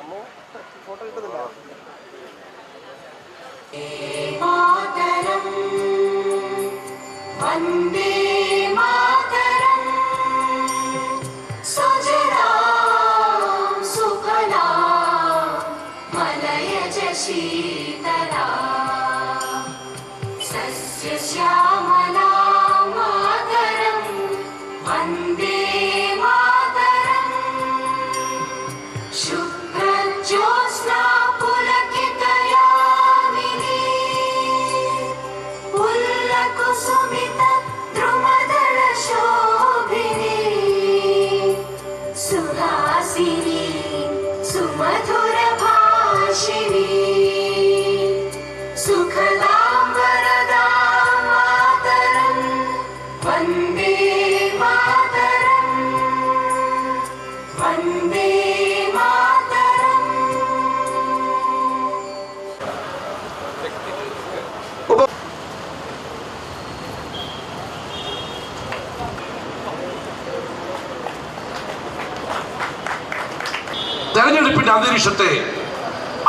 അമ്മോ ഫോട്ടോ കിട്ടുന്നില്ല Sunday. തെരഞ്ഞെടുപ്പിന്റെ അന്തരീക്ഷത്തെ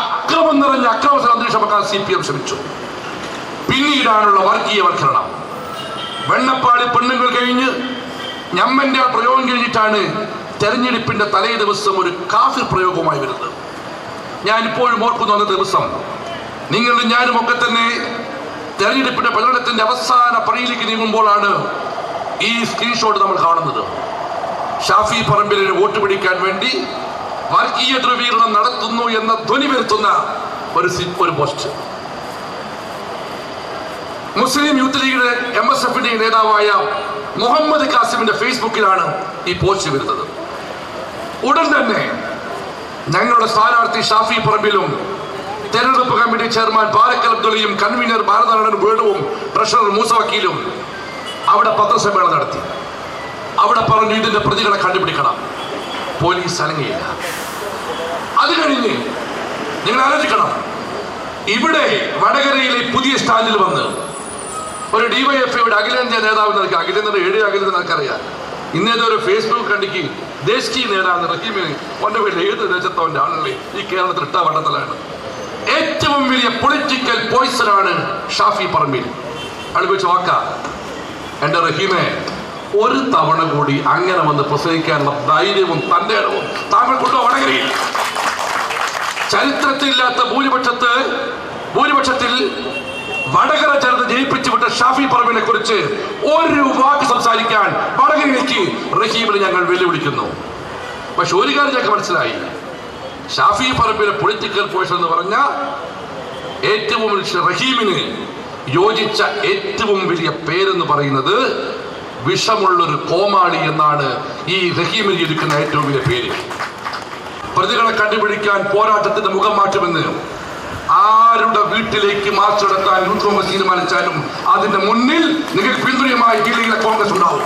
അക്രമം നിറഞ്ഞ അക്രമ അന്തരീക്ഷമാക്കാൻ സി പി എം ശ്രമിച്ചു. പിന്നീടാണുള്ള വർഗീയവൽക്കരണം വെണ്ണപ്പാടി പെണ്ണുങ്ങൾ കഴിഞ്ഞ് ഞമ്മന്റെ പ്രയോഗം കഴിഞ്ഞിട്ടാണ് തെരഞ്ഞെടുപ്പിന്റെ തലേ ദിവസം ഒരു കാഫിർ പ്രയോഗവുമായി വരുന്നത്. ഞാൻ ഇപ്പോഴും ഓർക്കുന്നു അന്ന ദിവസം. നിങ്ങളും ഞാനും ഒക്കെ തന്നെ തെരഞ്ഞെടുപ്പിന്റെ പ്രകടനത്തിന്റെ അവസാന പണിയിലേക്ക് നീങ്ങുമ്പോഴാണ് ഈ സ്ക്രീൻഷോട്ട് നമ്മൾ കാണുന്നത്. ഷാഫി പറമ്പിലിന് വോട്ട് പിടിക്കാൻ വേണ്ടി വർഗീയ ധ്രുവീകരണം നടത്തുന്നു എന്ന ധ്വനി വരുത്തുന്ന ഒരു ഒരു പോസ്റ്റ്. മുസ്ലിം യൂത്ത് ലീഗിന്റെ എം എസ് എഫിന്റെ നേതാവായ മുഹമ്മദ് കാസിമിന്റെ ഫേസ്ബുക്കിലാണ് ഈ പോസ്റ്റ് വരുന്നത്. ഉടൻ തന്നെ ഞങ്ങളുടെ സ്ഥാനാർത്ഥി ഷാഫി പറമ്പിലും തെരഞ്ഞെടുപ്പ് കമ്മിറ്റി ചെയർമാൻ പാലക്കൽ അബ്ദുള്ളയും കൺവീനർ ഭാരതനാടൻ വേണുവും ട്രഷറർ മൂസ വക്കീലും അവിടെ പത്രസമ്മേളനം നടത്തി. അവിടെ പറഞ്ഞു ഇതിന്റെ പ്രതികളെ കണ്ടുപിടിക്കണം. പോലീസ് അനങ്ങിയില്ല. അത് കഴിഞ്ഞ് നിങ്ങൾ ആലോചിക്കണം. ഇവിടെ വടകരയിലെ പുതിയ സ്റ്റാൻഡിൽ വന്ന് ഒരു ഡിവൈഎഫ്ഐയുടെ അഖിലേന്ത്യാ നേതാവ് നിനക്ക് അഖിലേന്ത്യ ഏഴ് അഖിലേന്ത്യ നിനക്കറിയാം. ഇന്നേതോ ഒരു ഫേസ്ബുക്ക് കണ്ടിക്ക് ദേശീയ നേതാവ് റഹീമിന് അവന്റെ വീട്ടിൽ ഏത് ദേശത്തവന്റെ ആണല്ലേ ഈ കേരളത്തിൽ ഇട്ട ഏറ്റവും വലിയ പൊളിറ്റിക്കൽ പോയിസൺ ആണ് ഷാഫി പറമ്പിൽ. അടുപ്പിച്ച് വാക്ക. എന്റെ റഹീമെ ഒരു തവണ കൂടി അങ്ങനെ വന്ന് പ്രസംഗിക്കാനുള്ള ധൈര്യവും തന്റെ ഇടവും താങ്കൾക്കുണ്ടോ വടകരയിൽ. ചരിത്രത്തിലില്ലാത്ത ഭൂരിപക്ഷത്ത് ഭൂരിപക്ഷത്തിൽ വടകര ചേർന്ന് ജയിപ്പിച്ചു വിട്ട ഷാഫി പറമ്പിനെ കുറിച്ച് ഒരു വാക്ക് സംസാരിക്കാൻ വടകരയിലേക്ക് റഹീമിനെ ഞങ്ങൾ വെല്ലുവിളിക്കുന്നു. പക്ഷെ ഒരു കാര്യം ഞങ്ങൾക്ക് മനസ്സിലായി. ഷാഫി പറമ്പിലെ പൊളിറ്റിക്കൽ പോഷൻ എന്ന് പറഞ്ഞ ഏറ്റവും റഹീമിന് യോജിച്ച ഏറ്റവും വലിയ പേരെന്ന് പറയുന്നത് വിഷമുള്ളൊരു കോമാളി എന്നാണ് ഈ റഹീമിന് ഇരിക്കുന്ന ഏറ്റവും വലിയ പേര്. പ്രതികളെ കണ്ടുപിടിക്കാൻ പോരാട്ടത്തിന്റെ മുഖം മാറ്റുമെന്ന് ആരുടെ വീട്ടിലേക്ക് മാർച്ച് നടത്താൻ കോൺഗ്രസ് തീരുമാനിച്ചാലും അതിന്റെ മുന്നിൽ നിങ്ങൾക്ക് പിന്തുണയുമായി ഡൽഹിയിലെ കോൺഗ്രസ് ഉണ്ടാവും.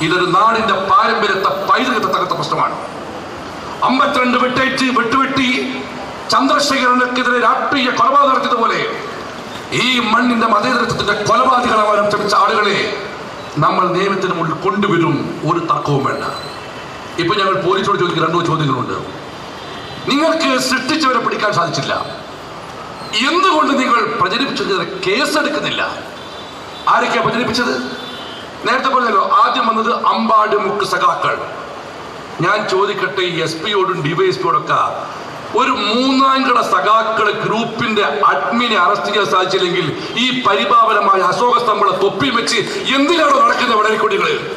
ഇതൊരു നാടിന്റെ പാരമ്പര്യത്തെ പൈതൃകത്തെ തകർത്ത പ്രശ്നമാണ്. അമ്പത്തിരണ്ട് വെട്ടേറ്റ് വെട്ടുവെട്ടി ചന്ദ്രശേഖരനെതിരെ രാഷ്ട്രീയ കൊലപാതകം നടത്തിയതുപോലെ ഈ മണ്ണിന്റെ മതേതരത്വത്തിന്റെ കൊലപാതകളാവാനും ശ്രമിച്ച ആളുകളെ നമ്മൾ നിയമത്തിന് മുന്നിൽ കൊണ്ടുവരും ഒരു തർക്കവും വേണ്ട. ഇപ്പൊ ഞങ്ങൾ പോലീസോട് ചോദിക്കുന്ന രണ്ടോ ചോദ്യങ്ങളുണ്ട്. നിങ്ങൾക്ക് സൃഷ്ടിച്ചവരെ പിടിക്കാൻ സാധിച്ചില്ല. എന്തുകൊണ്ട് നിങ്ങൾ പ്രചരിപ്പിച്ചതിന് കേസെടുക്കുന്നില്ല? ആരൊക്കെയാ പ്രചരിപ്പിച്ചത്? നേരത്തെ പറഞ്ഞല്ലോ ആദ്യം വന്നത് അമ്പാട് മുക്ക് സഖാക്കൾ. ഞാൻ ചോദിക്കട്ടെ എസ് പിയോടും ഡിവൈഎസ്പിയോടൊക്കെ ഒരു മൂന്നാം കട സഖാക്കളെ ഗ്രൂപ്പിന്റെ അഡ്മിനെ അറസ്റ്റ് ചെയ്യാൻ സാധിച്ചില്ലെങ്കിൽ ഈ പരിപാവനമായ അശോക സ്തംഭം തൊപ്പി വെച്ച് എന്തിനാണ് നടക്കുന്നത് വടകരക്കൊടികൾ?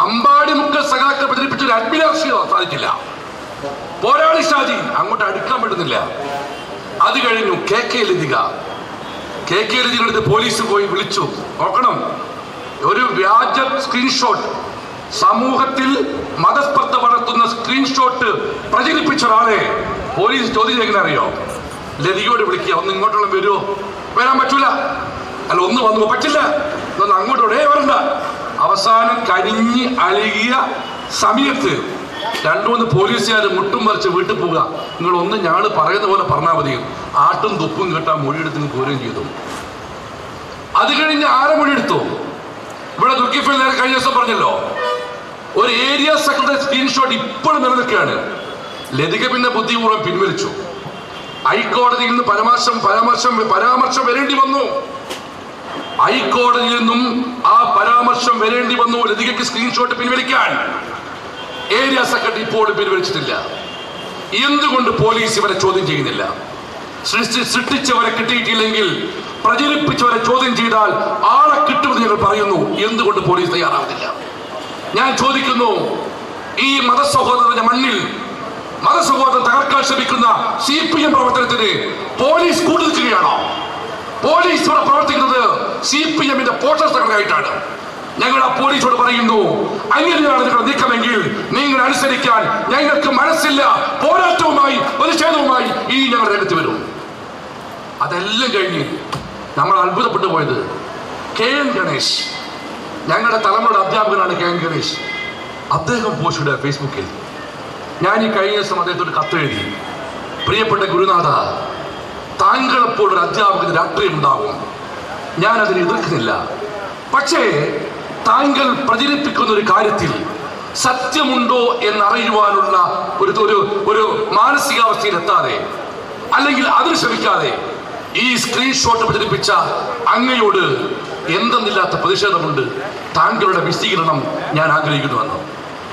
അമ്പാടി മുക്കൽ സഖാക്കൾ പ്രചരിപ്പിച്ച ഒരു അഡ്മിനെ അറസ്റ്റ് ചെയ്യാൻ സാധിച്ചില്ല. പോരാളി ഷാജി അങ്ങോട്ട് അടുക്കാൻ പറ്റുന്നില്ല. അത് കഴിഞ്ഞു K K Lathika. K K ലതികടുത്ത് police പോയി വിളിച്ചു. നോക്കണം. ഒരു വ്യാജ സ്ക്രീൻഷോട്ട്. സമൂഹത്തിൽ മതസ്പർദ്ധ വളർത്തുന്ന സ്ക്രീൻഷോട്ട് പ്രചരിപ്പിച്ച ഒരാളെ പോലീസ് ചോദ്യം ചെയ്യുന്ന അറിയോ ലതികയോട് വിളിക്കുക ഒന്ന് ഇങ്ങോട്ടുള്ള വരുമോ വരാൻ പറ്റൂല. അല്ല ഒന്ന് വന്നു പറ്റില്ല. ഒന്ന് അങ്ങോട്ടോടെ വരണ്ട. അവസാനം കരിഞ്ഞ് അഴുകിയ സമയത്ത് രണ്ടു മൂന്ന് പോലീസുകാർ മുട്ടും മറിച്ച് വീട്ടിൽ പോവുക. നിങ്ങൾ ഒന്ന് ഞാൻ പറയുന്ന പോലെ പറഞ്ഞാൽ മതി. ആട്ടും തുപ്പും കേട്ടാ മൊഴിയെടുത്ത് നിങ്ങൾ പോരുകയും ചെയ്തു. അത് കഴിഞ്ഞ് ആരെ മൊഴിയെടുത്തു? ഇവിടെ ദുഃഖിഫിൽ നേരെ കഴിഞ്ഞ ദിവസം പറഞ്ഞല്ലോ. ഒരു ഏരിയ സെക്രട്ടറി സ്ക്രീൻഷോട്ട് ഇപ്പോഴും നിലനിൽക്കുകയാണ്. ലതിക പിന്നെ ബുദ്ധിപൂർവം പിൻവലിച്ചു. ഹൈക്കോടതിയിൽ നിന്ന് പരാമർശം പരാമർശം പരാമർശം വരേണ്ടി വന്നു. ഹൈക്കോടതിയിൽ നിന്നും ആ പരാമർശം വരേണ്ടി വന്നു ലതികയ്ക്ക് സ്ക്രീൻഷോട്ട് പിൻവലിക്കാൻ. ഏരിയ സെക്രട്ടറി ഇപ്പോഴും പിൻവലിച്ചിട്ടില്ല. എന്തുകൊണ്ട് പോലീസ് ഇവരെ ചോദ്യം ചെയ്യുന്നില്ല? സൃഷ്ടി സൃഷ്ടിച്ചവരെ കിട്ടിയിട്ടില്ലെങ്കിൽ പ്രചരിപ്പിച്ചവരെ ചോദ്യം ചെയ്താൽ ആളെ കിട്ടുമെന്ന് ഞങ്ങൾ പറയുന്നു. എന്തുകൊണ്ട് പോലീസ് തയ്യാറാവുന്നില്ല? ഞാൻ ചോദിക്കുന്നു ഈ മതസഹോദരന്റെ മണ്ണിൽ മതസഹോദരൻ തകർക്കാൻ ശ്രമിക്കുന്ന സി പി എം പ്രവർത്തനത്തിന് പോലീസ് കൂട്ടുനിൽക്കുകയാണോ പോലീസ് ഇവിടെ പ്രവർത്തിക്കുന്നത് സി പി എമ്മിന്റെ പോഷക തകർക്കായിട്ടാണ് ഞങ്ങൾ ആ പോലീസോട് പറയുന്നു അങ്ങനെയാണ് നിങ്ങളുടെ നീക്കമെങ്കിൽ നിങ്ങൾ അനുസരിക്കാൻ ഞങ്ങൾക്ക് മനസ്സില്ല. പോരാട്ടവുമായി പ്രതിഷേധവുമായി ഈ ഞങ്ങൾ രംഗത്ത് വരും. അതെല്ലാം കഴിഞ്ഞ് നമ്മൾ അത്ഭുതപ്പെട്ടു പോയത് കെ എൻ ഗണേഷ്. ഞങ്ങളുടെ തലമുറയുടെ അധ്യാപകനാണ് കെ എൻ ഗണേഷ് അദ്ദേഹം പോസ്റ്റ് ഫേസ്ബുക്കിൽ. ഞാൻ ഈ കഴിഞ്ഞ ദിവസം അദ്ദേഹത്തോട് കത്തെഴുതി പ്രിയപ്പെട്ട ഗുരുനാഥ താങ്കളെപ്പോൾ ഒരു അധ്യാപകന് രാഷ്ട്രീയം ഉണ്ടാകും ഞാൻ അതിനെ എതിർക്കുന്നില്ല. പക്ഷേ താങ്കൾ പ്രചരിപ്പിക്കുന്ന ഒരു കാര്യത്തിൽ സത്യമുണ്ടോ എന്നറിയുവാനുള്ള ഒരു ഒരു ഒരു മാനസികാവസ്ഥയിലെത്താതെ അല്ലെങ്കിൽ അതിന് ശ്രമിക്കാതെ ഈ സ്ക്രീൻഷോട്ട് പ്രചരിപ്പിച്ച അങ്ങയോട് എന്തെന്നില്ലാത്ത പ്രതിഷേധമുണ്ട്. താങ്കളുടെ വിശദീകരണം ഞാൻ ആഗ്രഹിക്കുന്നുവെന്ന്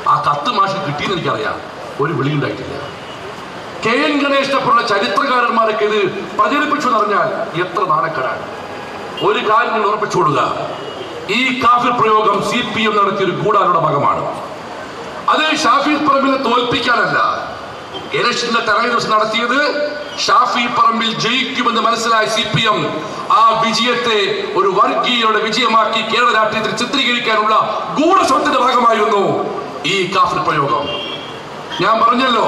ആ കത്ത് മാഷ് കിട്ടിയെന്ന് എനിക്കറിയാം. ഒരു വിളിയുണ്ടായിട്ടില്ല കെ എൻ ഗണേഷിനെ പോലുള്ള ചരിത്രകാരന്മാരൊക്കെ ഇത് പ്രചരിപ്പിച്ചു എന്നറിഞ്ഞാൽ എത്ര നാണക്കേടാണ്. ഒരു കാര്യം നിങ്ങൾ ഉറപ്പിച്ചുകൊടുക ഈ കാഫിർ പ്രയോഗം സി പി എം നടത്തിയ ഒരു ഗൂഢാലോചന ഭാഗമാണ്. അത് ഷാഫി പറമ്പിനെ തോൽപ്പിക്കാനല്ല. ഇലക്ഷന്റെ ദിവസം നടത്തിയത് ഷാഫി പറമ്പിൽ ജയിക്കുമെന്ന് മനസ്സിലായ സി പി എം ആ വിജയത്തെ ഒരു വർഗീയയുടെ വിജയമാക്കി കേരള രാഷ്ട്രീയത്തിൽ ചിത്രീകരിക്കാനുള്ള ഗൂഢശ്രമത്തിന്റെ ഭാഗമായിരുന്നു ഈ കാഫിർ പ്രയോഗം. ഞാൻ പറഞ്ഞല്ലോ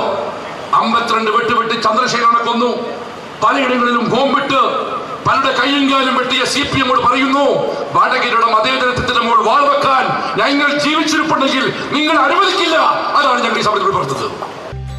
അമ്പത്തിരണ്ട് വെട്ടുവിട്ട് വെട്ടി ചന്ദ്രശേഖരനെ കൊന്നു. പലയിടങ്ങളിലും ബോംബിട്ട് പലരുടെ കയ്യും കാലും വെട്ടിയ സി പി എമ്മോട് പറയുന്നു വടകരയുടെ മതേതരത്വത്തിന്റെ മോൾ വാൾ വെക്കാൻ ഞങ്ങൾ ജീവിച്ചിരിപ്പുണ്ടെങ്കിൽ നിങ്ങൾ അനുവദിക്കില്ല. അതാണ് ഞങ്ങൾ ഈ സമയത്ത് പറഞ്ഞത്.